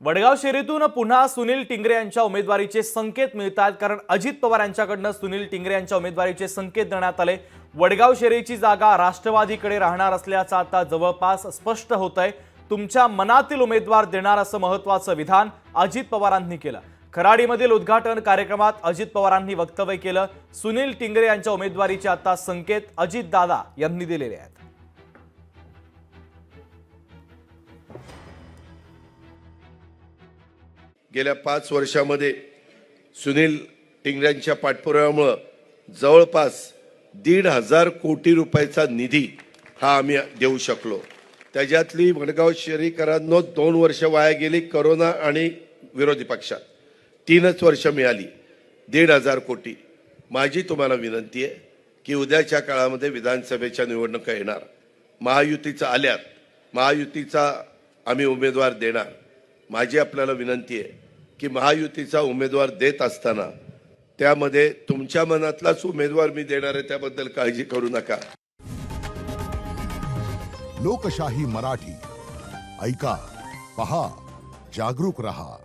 वडगाव शेरीतून पुन्हा सुनील टिंगरे यांच्या उमेदवारीचे संकेत मिळतात कारण अजित पवार यांच्याकडनं सुनील टिंगरे यांच्या उमेदवारीचे संकेत देण्यात आले. वडगाव शेरीची जागा राष्ट्रवादीकडे राहणार असल्याचं आता जवळपास स्पष्ट होत आहे तुमच्या मनातील उमेदवार देणार असं महत्वाचं विधान अजित पवारांनी केलं. खराडीमधील उद्घाटन कार्यक्रमात अजित पवारांनी वक्तव्य केलं. सुनील टिंगरे यांच्या उमेदवारीचे आता संकेत अजित दादा यांनी दिलेले आहेत. गेल्या पाच वर्षामध्ये सुनील टिंगऱ्यांच्या पाठपुराव्यामुळं जवळपास दीड हजार कोटी रुपयाचा निधी हा आम्ही देऊ शकलो. त्याच्यातली वडगाव शहरीकरांनो दोन वर्ष वाया गेली करोना आणि विरोधी पक्षात. तीनच वर्ष मिळाली. दीड हजार कोटी. माझी तुम्हाला विनंती आहे की उद्याच्या काळामध्ये विधानसभेच्या निवडणुका येणार. महायुतीचा आल्यात. महायुतीचा आम्ही उमेदवार देणार. माझी आपल्याला विनंती आहे की महायुतीचा उमेदवार देत असताना त्यामध्ये तुमच्या मनातलाच उमेदवार मी देणार आहे त्याबद्दल काळजी करू नका. लोकशाही मराठी. ऐका पहा जागरूक रहा.